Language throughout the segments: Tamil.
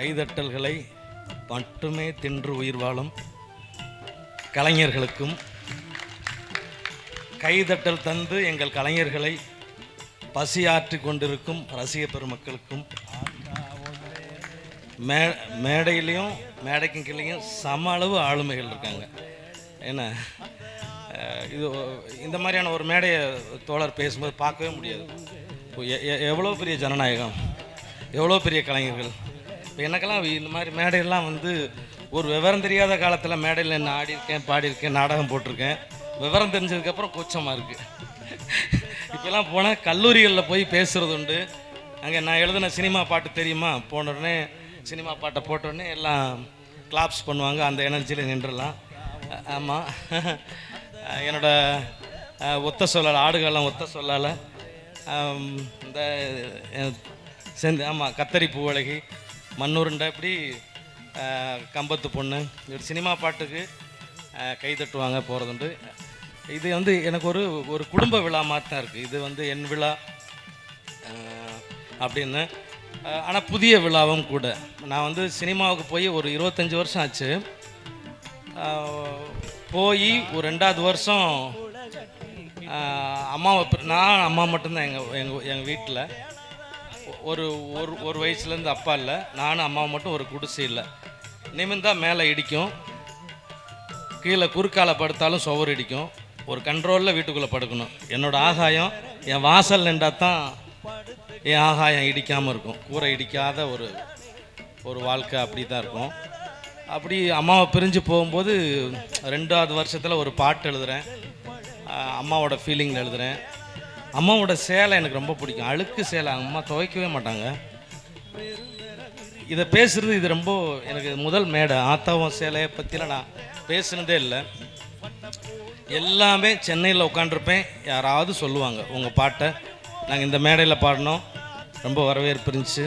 கைதட்டல்களை மட்டுமே தின்று உயிர் வாழும் கலைஞர்களுக்கும் கைதட்டல் தந்து எங்கள் கலைஞர்களை பசியாற்றி கொண்டிருக்கும் ரசிக பெருமக்களுக்கும் மே மேடையிலையும் மேடைக்கும் கீழேயும் சம அளவு ஆளுமைகள் இருக்காங்க. ஏன்னா இது இந்த மாதிரியான ஒரு மேடையை தோழர் பேசும்போது பார்க்கவே முடியாது. எவ்வளோ பெரிய ஜனநாயகம்? எவ்வளோ பெரிய கலைஞர்கள்? இப்போ எனக்கெல்லாம் இந்த மாதிரி மேடையெல்லாம் வந்து ஒரு விவரம் தெரியாத காலத்தில் மேடையில் என்ன ஆடியிருக்கேன் பாடியிருக்கேன் நாடகம் போட்டிருக்கேன். விவரம் தெரிஞ்சதுக்கப்புறம் கூச்சமாக இருக்குது இப்போல்லாம் போனால் கல்லூரிகளில் போய் பேசுகிறது உண்டு. அங்கே நான் எழுதின சினிமா பாட்டு தெரியுமா? போன உடனே சினிமா பாட்டை போட்ட உடனே எல்லாம் கிளாப்ஸ் பண்ணுவாங்க அந்த எனர்ஜியில் நின்றுடலாம். ஆமாம் என்னோட ஒத்த சொல்லால் ஆடுகள்லாம் ஒத்த சொல்லால். இந்த அஹ், ஆமாம் கத்தரி பூவழகி மண்ணுருண்டை இப்படி கம்பத்து பொண்ணு இப்படி சினிமா பாட்டுக்கு கை தட்டுவாங்க போகிறதுண்டு இது வந்து எனக்கு ஒரு ஒரு குடும்ப விழா மாதிரி தான் இருக்குது இது வந்து என் விழா அப்படின்னு. ஆனால் புதிய விழாவும் கூட. நான் வந்து சினிமாவுக்கு போய் ஒரு இருபத்தஞ்சி வருஷம் ஆச்சு. போய் ஒரு ரெண்டாவது வருஷம் அம்மாவை நான் அம்மா மட்டும்தான் எங்கள் எங்கள் எங்கள் வீட்டில் ஒரு ஒரு ஒரு வயசுலேருந்து அப்பா இல்லை. நானும் அம்மா மட்டும் ஒரு குடிசை இல்லை. நிமிந்தா மேலே இடிக்கும். கீழே குறுக்கால படுத்தாலும் சுவர் இடிக்கும். ஒரு கண்ட்ரோலில் வீட்டுக்குள்ளே படுக்கணும். என்னோட ஆகாயம் என் வாசல் நின்றா தான் என் ஆகாயம் இடிக்காமல் இருக்கும். கூரை இடிக்காத ஒரு ஒரு வாழ்க்கை அப்படி தான் இருக்கும். அப்படி அம்மாவை பிரிஞ்சு போகும்போது ரெண்டாவது வருஷத்தில் ஒரு பாட்டு எழுதுகிறேன் அம்மாவோட ஃபீலிங்கில் எழுதுகிறேன் அம்மாவோட சேலை எனக்கு ரொம்ப பிடிக்கும். அழுக்கு சேலை. அம்மா துவைக்கவே மாட்டாங்க. இதை பேசுறது இது ரொம்ப எனக்கு முதல் மேடை. ஆத்தாவும் சேலையை பற்றிலாம் நான் பேசுனதே இல்லை. எல்லாமே சென்னையில் உட்காண்டிருப்பேன் யாராவது சொல்லுவாங்க உங்கள் பாட்டை. நாங்கள் இந்த மேடையில் பாடினோம் ரொம்ப வரவேற்பு இருந்துச்சு.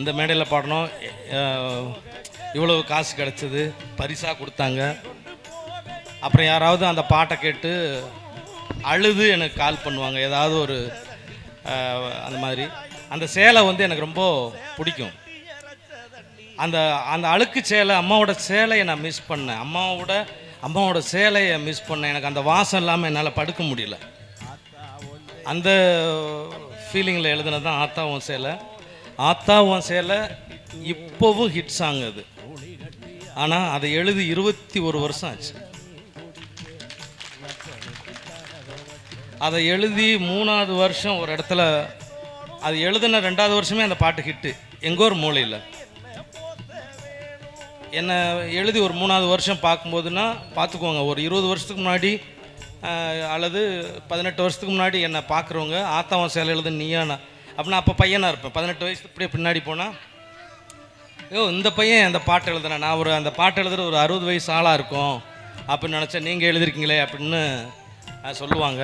இந்த மேடையில் பாடினோம் இவ்வளவு காசு கிடச்சிது. பரிசாக கொடுத்தாங்க. அப்புறம் யாராவது அந்த பாட்டை கேட்டு அழுது எனக்கு கால் பண்ணுவாங்க. ஏதாவது ஒரு அந்த மாதிரி. அந்த சேலை வந்து எனக்கு ரொம்ப பிடிக்கும். அந்த அந்த அழுக்கு சேலை அம்மாவோட சேலையை நான் மிஸ் பண்ணேன். அம்மாவோட அம்மாவோட சேலையை மிஸ் பண்ணேன். எனக்கு அந்த வாசம் இல்லாமல் என்னால் படுக்க முடியல. அந்த ஃபீலிங்கில் எழுதுனது தான் ஆத்தாவும் சேலை. ஆத்தாவும் சேலை இப்போவும் ஹிட் சாங் அது. ஆனால் அதை எழுதி இருபத்தி ஒரு வருஷம் ஆச்சு. அதை எழுதி மூணாவது வருஷம் ஒரு இடத்துல அது எழுதின ரெண்டாவது வருஷமே அந்த பாட்டு ஹிட்டு எங்கோ ஒரு மூலையில். என்னை எழுதி ஒரு மூணாவது வருஷம் பார்க்கும்போதுன்னா பார்த்துக்கோங்க ஒரு இருபது வருஷத்துக்கு முன்னாடி அல்லது பதினெட்டு வருஷத்துக்கு முன்னாடி என்னை பார்க்குறவங்க ஆத்தாவன் சேலை எழுது நீயானா அப்படின்னா அப்போ பையனாக இருப்பேன். பதினெட்டு வயசு இப்படியே பின்னாடி போனால் ஐயோ இந்த பையன் அந்த பாட்டு எழுதுனா நான் ஒரு அந்த பாட்டு எழுதுகிற ஒரு அறுபது வயசு ஆளாக இருக்கும் அப்படின்னு நினச்சேன் நீங்கள் எழுதிருக்கீங்களே அப்படின்னு சொல்லுவாங்க.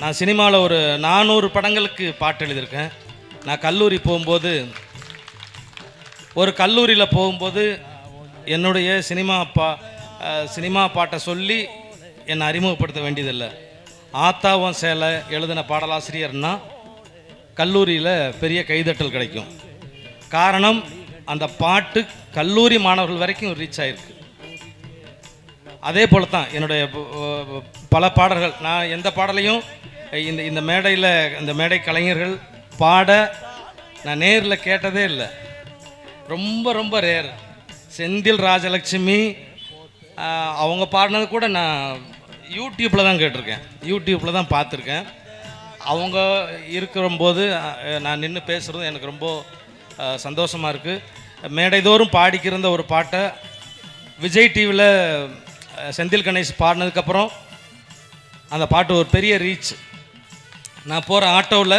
நான் சினிமாவில் ஒரு நானூறு படங்களுக்கு பாட்டு எழுதியிருக்கேன். நான் கல்லூரி போகும்போது ஒரு கல்லூரியில் போகும்போது என்னுடைய சினிமா பா சினிமா பாட்டை சொல்லி என்னை அறிமுகப்படுத்த வேண்டியதில்லை. ஆத்தாவும் சேலை எழுதின பாடலாசிரியர்னா கல்லூரியில் பெரிய கைதட்டல் கிடைக்கும். காரணம் அந்த பாட்டு கல்லூரி மாணவர்கள் வரைக்கும் ரீச் ஆயிருக்கு. அதே போல தான் என்னுடைய பல பாடல்கள் நான் எந்த பாடலையும் இந்த இந்த மேடையில் இந்த மேடை கலைஞர்கள் பாட நான் நேரில் கேட்டதே இல்லை. ரொம்ப ரொம்ப ரேர் செந்தில் ராஜலட்சுமி அவங்க பாடினது கூட நான் யூடியூப்பில் தான் கேட்டிருக்கேன். யூடியூப்பில் தான் பார்த்துருக்கேன். அவங்க இருக்கிறம்போது நான் நின்று பேசுகிறது எனக்கு ரொம்ப சந்தோஷமாக இருக்குது மேடைதோறும் பாடிக்கிறந்த ஒரு பாட்டை விஜய் டிவியில் செந்தில் கணேஷ் பாடினதுக்கப்புறம் அந்த பாட்டு ஒரு பெரிய ரீச் நான் போகிற ஆட்டோவில்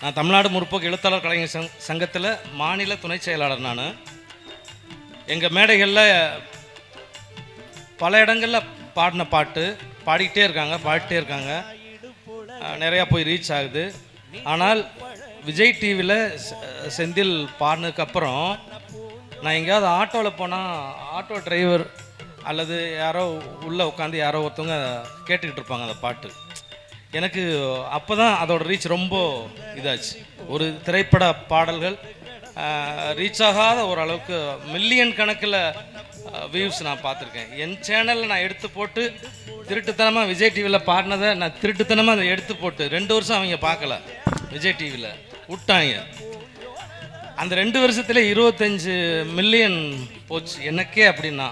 நான் தமிழ்நாடு முற்போக்கு எழுத்தாளர் கலைஞர் சங் சங்கத்தில் மாநில துணை செயலாளர் நான். எங்கள் மேடைகளில் பல இடங்களில் பாடின பாட்டு பாடிக்கிட்டே இருக்காங்க பாடிட்டே இருக்காங்க. நிறையா போய் ரீச் ஆகுது. ஆனால் விஜய் டிவியில் செந்தில் பாடினதுக்கப்புறம் நான் எங்கேயாவது ஆட்டோவில் போனால் ஆட்டோ டிரைவர் அல்லது யாரோ உள்ளே உட்காந்து யாரோ ஒருத்தவங்க கேட்டுக்கிட்டு இருப்பாங்க அந்த பாட்டு. எனக்கு அப்போ தான் அதோட ரீச் ரொம்ப இதாச்சு. ஒரு திரைப்பட பாடல்கள் ரீச் ஆகாத ஓரளவுக்கு மில்லியன் கணக்கில் வியூஸ் நான் பார்த்துருக்கேன். என் சேனலில் நான் எடுத்து போட்டு திருட்டுத்தனமாக விஜய் டிவியில் பாடினதை நான் திருட்டுத்தனமாக அதை எடுத்து போட்டு ரெண்டு வருஷம் அவங்க பார்க்கல. விஜய் டிவியில் விட்டாங்க. அந்த ரெண்டு வருஷத்துல இருபத்தஞ்சு மில்லியன் போச்சு. எனக்கே அப்படின்னா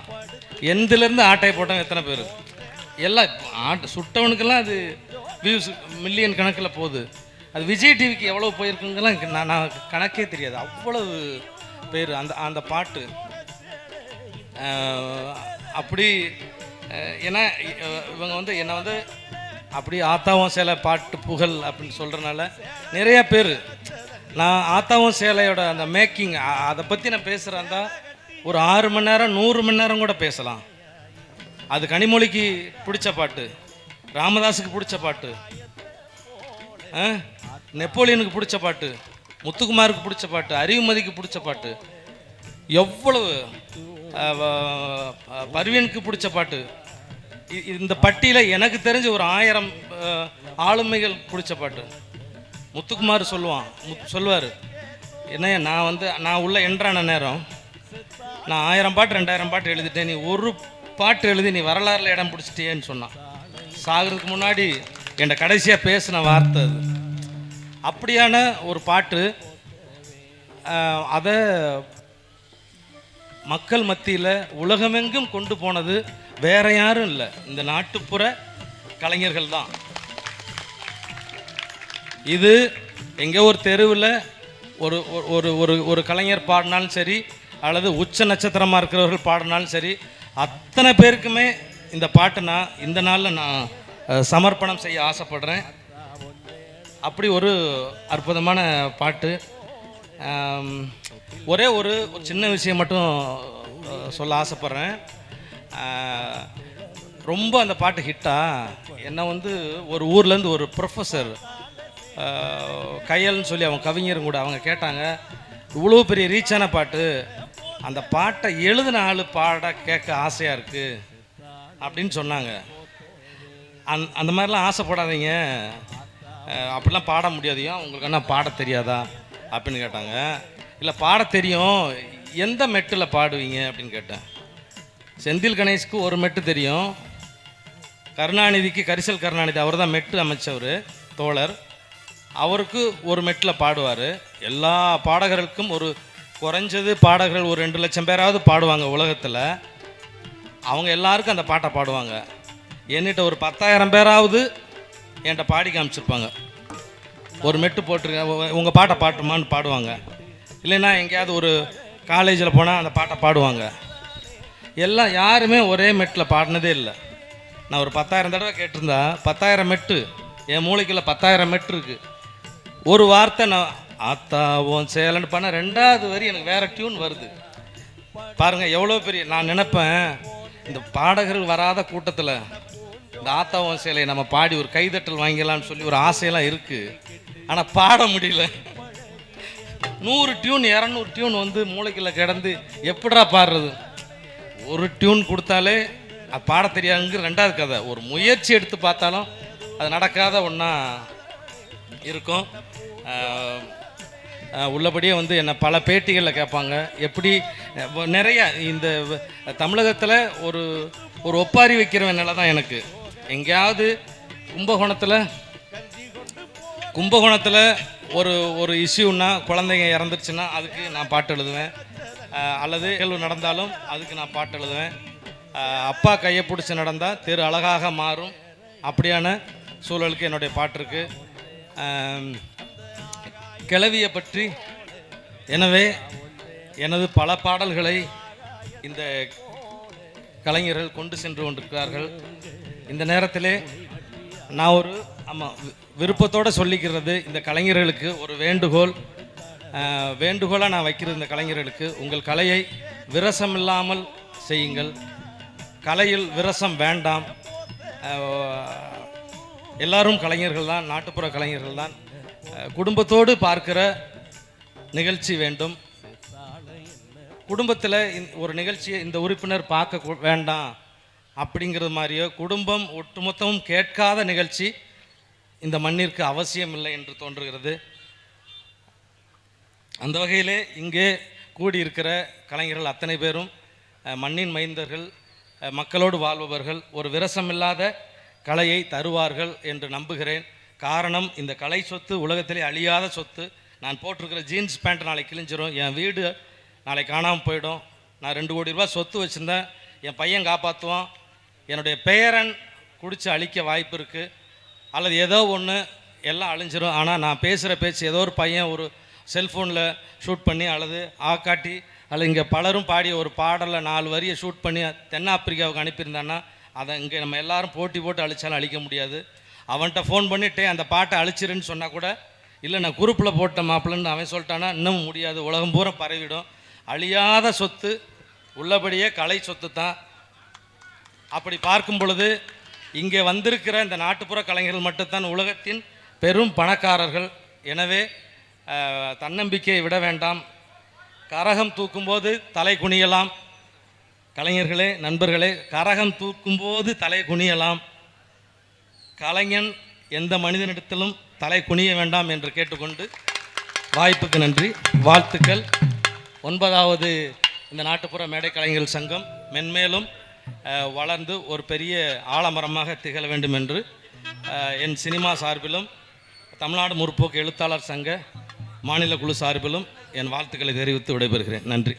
எந்திலேருந்து ஆட்டை போட்டவங்க எத்தனை பேர்? எல்லாம் ஆட்டு சுட்டவனுக்கெல்லாம் அது வியூஸ் மில்லியன் கணக்கில் போகுது. அது விஜய் டிவிக்கு எவ்வளோ போயிருக்குங்கெல்லாம் நான் நான் கணக்கே தெரியாது. அவ்வளவு பேர் அந்த அந்த பாட்டு. அப்படி ஏன்னா இவங்க வந்து என்னை வந்து அப்படி ஆத்தாவும் சேலை பாட்டு புகழ் அப்படின்னு சொல்கிறனால நிறைய பேர் நான் ஆத்தாவும் சேலையோட அந்த மேக்கிங் அதை பற்றி நான் பேசுகிறேன் ஒரு ஆறு மணி நேரம் நூறு மணி நேரம் கூட பேசலாம். அது கனிமொழிக்கு பிடிச்ச பாட்டு. ராமதாஸுக்கு பிடிச்ச பாட்டு. ஆ? நெப்போலியனுக்கு பிடிச்ச பாட்டு. முத்துக்குமாருக்கு பிடிச்ச பாட்டு. அறிவுமதிக்கு பிடிச்ச பாட்டு. எவ்வளவு பர்வீனுக்கு பிடிச்ச பாட்டு. இந்த பட்டியில் எனக்கு தெரிஞ்ச ஒரு ஆயிரம் ஆளுமைகள் பிடிச்ச பாட்டு. முத்துக்குமார் சொல்லுவான். முத் சொல்லுவார். என்னையா நான் வந்து நான் உள்ளே என்றான நேரம் நான் ஆயிரம் பாட்டு ரெண்டாயிரம் பாட்டு எழுதிட்டேன். நீ ஒரு பாட்டு எழுதி நீ வரலாறுல இடம் பிடிச்சிட்டியேன்னு சொன்னான். சாகிறதுக்கு முன்னாடி என்கிட்ட கடைசியாக பேசின வார்த்தை அது. அப்படியான ஒரு பாட்டு அதை மக்கள் மத்தியில் உலகமெங்கும் கொண்டு போனது வேற யாரும் இல்லை. இந்த நாட்டுப்புற கலைஞர்கள் தான். இது எங்கே ஒரு தெருவில் ஒரு- ஒரு ஒரு ஒரு கலைஞர் பாடினாலும் சரி அல்லது உச்ச நட்சத்திரமாக இருக்கிறவர்கள் பாடினாலும் சரி அத்தனை பேருக்குமே இந்த பாட்டை நான் இந்த நாளில் நான் சமர்ப்பணம் செய்ய ஆசைப்படுறேன். அப்படி ஒரு அற்புதமான பாட்டு. ஒரே ஒரு ஒரு சின்ன விஷயம் மட்டும் சொல்ல ஆசைப்பட்றேன். ரொம்ப அந்த பாட்டு ஹிட்டா என்னை வந்து ஒரு ஊர்லேருந்து ஒரு ப்ரொஃபஸர் கையல்னு சொல்லி அவங்க கவிஞரும் கூட அவங்க கேட்டாங்க இவ்வளோ பெரிய ரீச்சான பாட்டு அந்த பாட்டை எழுதின ஆள் பாட கேட்க ஆசையாக இருக்குது அப்படின்னு சொன்னாங்க. அந் அந்த மாதிரிலாம் ஆசைப்படாதீங்க. அப்படிலாம் பாட முடியாதையும் உங்களுக்கு என்ன பாட தெரியாதா? அப்படின்னு கேட்டாங்க. இல்லை பாட தெரியும். எந்த மெட்டில் பாடுவீங்க? அப்படின்னு கேட்டேன். செந்தில் கணேஷ்க்கு ஒரு மெட்டு தெரியும். கருணாநிதிக்கு கரிசல் கருணாநிதி அவர் தான் மெட்டு அமைச்சவர் தோழர். அவருக்கு ஒரு மெட்டில் பாடுவார். எல்லா பாடகர்களுக்கும் ஒரு குறைஞ்சது பாடகர்கள் ஒரு ரெண்டு லட்சம் பேராவது பாடுவாங்க உலகத்தில். அவங்க எல்லாருக்கும் அந்த பாட்டை பாடுவாங்க. என்கிட்ட ஒரு பத்தாயிரம் பேராவது என்கிட்ட பாடி காமிச்சிருப்பாங்க. ஒரு மெட்டு போட்டிருக்கேன் உங்கள் பாட்டை பாட்டுமான்னு பாடுவாங்க. இல்லைன்னா எங்கேயாவது ஒரு காலேஜில் போனால் அந்த பாட்டை பாடுவாங்க. எல்லாம் யாருமே ஒரே மெட்டில் பாடினதே இல்லை. நான் ஒரு பத்தாயிரம் தடவை கேட்டிருந்தா பத்தாயிரம் மெட்டு என் மூளைக்குள்ள பத்தாயிரம் மெட்டு இருக்குது ஒரு வார்த்தை நான் ஆத்தா ஓன் சேலன்னு பண்ண ரெண்டாவது வரி எனக்கு வேறு டியூன் வருது. பாருங்கள் எவ்வளோ பெரிய நான் நினப்பேன் இந்த பாடகர்கள் வராத கூட்டத்தில் இந்த ஆத்தாவன் சேலையை நம்ம பாடி ஒரு கைதட்டல் வாங்கிடலாம்னு சொல்லி ஒரு ஆசையெல்லாம் இருக்குது ஆனால் பாட முடியல. நூறு டியூன் இரநூறு டியூன் வந்து மூளைக்கில் கிடந்து எப்படா பாடுறது? ஒரு டியூன் கொடுத்தாலே அது பாட தெரியாதுங்கிற ரெண்டாவது கதை. ஒரு முயற்சி எடுத்து பார்த்தாலும் அது நடக்காத ஒன்றா இருக்கும். உள்ளபடியே வந்து என்னை பல பேட்டிகளில் கேட்பாங்க. எப்படி நிறைய இந்த தமிழகத்தில் ஒரு ஒரு ஒப்பாரி வைக்கிறவன் நிலை தான் எனக்கு. எங்கேயாவது கும்பகோணத்தில் கும்பகோணத்தில் ஒரு ஒரு இஷ்யூன்னா குழந்தைங்க இறந்துருச்சுன்னா அதுக்கு நான் பாட்டு எழுதுவேன். அல்லது நிகழ்வு நடந்தாலும் அதுக்கு நான் பாட்டு எழுதுவேன். அப்பா கையை பிடிச்சி நடந்தால் தெரு அழகாக மாறும். அப்படியான சூழலுக்கு என்னுடைய பாட்டு இருக்குது கிளவியை பற்றி. எனவே எனது பல பாடல்களை இந்த கலைஞர்கள் கொண்டு சென்று கொண்டிருக்கிறார்கள். இந்த நேரத்திலே நான் ஒரு ஆமாம் விருப்பத்தோடு சொல்லிக்கிறது இந்த கலைஞர்களுக்கு ஒரு வேண்டுகோள். வேண்டுகோளாக நான் வைக்கிறது இந்த கலைஞர்களுக்கு உங்கள் கலையை விரசம் இல்லாமல் செய்யுங்கள். கலையில் விரசம் வேண்டாம். எல்லாரும் கலைஞர்கள் தான் நாட்டுப்புற கலைஞர்கள் தான் குடும்பத்தோடு பார்க்கிற நிகழ்ச்சி வேண்டும். குடும்பத்தில் ஒரு நிகழ்ச்சியை இந்த உறுப்பினர் பார்க்க வேண்டாம் அப்படிங்கிறது மாதிரியோ குடும்பம் ஒட்டுமொத்தமும் கேட்காத நிகழ்ச்சி இந்த மண்ணிற்கு அவசியம் இல்லை என்று தோன்றுகிறது. அந்த வகையிலே இங்கே கூடியிருக்கிற கலைஞர்கள் அத்தனை பேரும் மண்ணின் மைந்தர்கள் மக்களோடு வாழ்பவர்கள் ஒரு விரசமில்லாத கலையை தருவார்கள் என்று நம்புகிறேன். காரணம் இந்த கலை சொத்து உலகத்திலே அழியாத சொத்து. நான் போட்டிருக்கிற ஜீன்ஸ் பேண்ட் நாளைக்கு கிழிஞ்சிரும். என் வீடு நாளைக்கு காணாமல் போயிடும். நான் ரெண்டு கோடி ரூபாய் சொத்து வச்சுருந்தேன். என் பையன் காப்பாற்றுவான் என்னுடைய பெயரன் குடித்து அழிக்க வாய்ப்பு இருக்குது அல்லது ஏதோ ஒன்று எல்லாம் அழிஞ்சிரும். ஆனால் நான் பேசுகிற பேச்சு ஏதோ ஒரு பையன் ஒரு செல்ஃபோனில் ஷூட் பண்ணி அல்லது ஆக்காட்டி அல்லது இங்கே பலரும் பாடிய ஒரு பாடலை நாலு வரியை ஷூட் பண்ணி தென்னாப்பிரிக்காவுக்கு அனுப்பியிருந்தான்னா அதை இங்கே நம்ம எல்லாரும் போட்டி போட்டு அழிச்சாலும் அழிக்க முடியாது. அவன்கிட்ட ஃபோன் பண்ணிட்டு அந்த பாட்டை அழிச்சிருன்னு சொன்னால் கூட இல்லை நான் குரூப்பில் போட்ட மாப்பிள்ளன்னு அவன் சொல்லிட்டானா இன்னும் முடியாது. உலகம் பூரா பரவிடும். அழியாத சொத்து உள்ளபடியே கலை சொத்து தான். அப்படி பார்க்கும் பொழுது இங்கே வந்திருக்கிற இந்த நாட்டுப்புற கலைஞர்கள் மட்டும்தான் உலகத்தின் பெரும் பணக்காரர்கள். எனவே தன்னம்பிக்கையை விட வேண்டாம். கரகம் தூக்கும்போது தலை குனியலாம். கலைஞர்களே நண்பர்களே கரகம் தூக்கும்போது தலை குனியலாம். கலைஞன் எந்த மனிதனிடத்திலும் தலை குனிய வேண்டாம் என்று கேட்டுக்கொண்டு வாய்ப்புக்கு நன்றி. வாழ்த்துக்கள். ஒன்பதாவது இந்த நாட்டுப்புற மேடை கலைஞர்கள் சங்கம் மென்மேலும் வளர்ந்து ஒரு பெரிய ஆலமரமாக திகழ வேண்டும் என்று என் சினிமா சார்பிலும் தமிழ்நாடு முற்போக்கு எழுத்தாளர் சங்க மாநில குழு சார்பிலும் என் வாழ்த்துக்களை தெரிவித்து விடைபெறுகிறேன். நன்றி.